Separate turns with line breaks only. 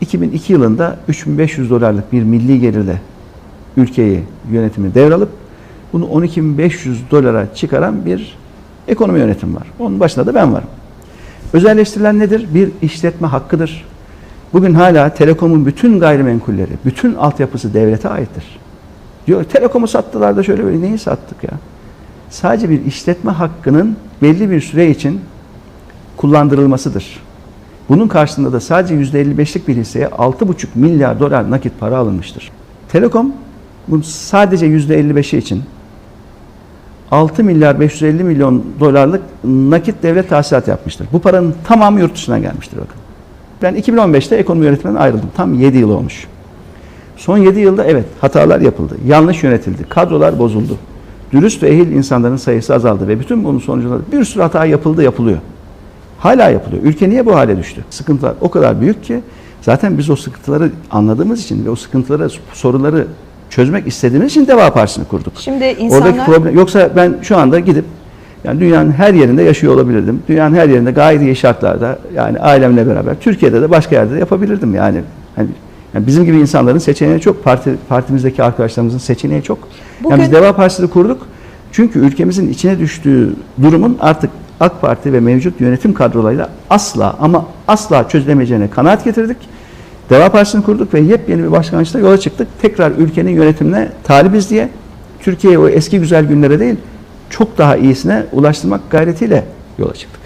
2002 yılında 3500 dolarlık bir milli gelirle ülkeyi yönetimi devralıp bunu 12.500 dolara çıkaran bir ekonomi yönetimi var. Onun başında da ben varım. Özelleştirilen nedir? Bir işletme hakkıdır. Bugün hala telekomun bütün gayrimenkulleri, bütün altyapısı devlete aittir. Diyor telekomu sattılar da şöyle böyle neyi sattık ya? Sadece bir işletme hakkının belli bir süre için kullandırılmasıdır. Bunun karşılığında da sadece %55'lik bir hisseye 6,5 milyar dolar nakit para alınmıştır. Telekom bu sadece %55'i için 6 milyar 550 milyon dolarlık nakit devlet tahsilat yapmıştır. Bu paranın tamamı yurt dışından gelmiştir bakın. Ben 2015'te ekonomi yönetiminden ayrıldım. Tam 7 yıl olmuş. Son 7 yılda evet hatalar yapıldı. Yanlış yönetildi. Kadrolar bozuldu. Dürüst ve ehil insanların sayısı azaldı ve bütün bunun sonucunda bir sürü hata yapıldı, yapılıyor. Hala yapılıyor. Ülke niye bu hale düştü? Sıkıntılar o kadar büyük ki zaten biz o sıkıntıları anladığımız için ve o sıkıntıları, soruları çözmek istediğimiz için Deva Partisi'ni kurduk.
Şimdi insanlar
Oradaki problem yoksa ben şu anda gidip yani dünyanın her yerinde yaşıyor olabilirdim. Dünyanın her yerinde gayet iyi şartlarda yani ailemle beraber Türkiye'de de başka yerde de yapabilirdim yani. Hani yani bizim gibi insanların seçeneği çok. Parti partimizdeki arkadaşlarımızın seçeneği çok. Yani biz
Bugün-
Deva Partisi'ni kurduk. Çünkü ülkemizin içine düştüğü durumun artık AK Parti ve mevcut yönetim kadrolarıyla asla ama asla çözülemeyeceğine kanaat getirdik. Deva Partisi'ni kurduk ve yepyeni bir başkanlıkla yola çıktık. Tekrar ülkenin yönetimine talibiz diye Türkiye'yi o eski güzel günlere değil çok daha iyisine ulaştırmak gayretiyle yola çıktık.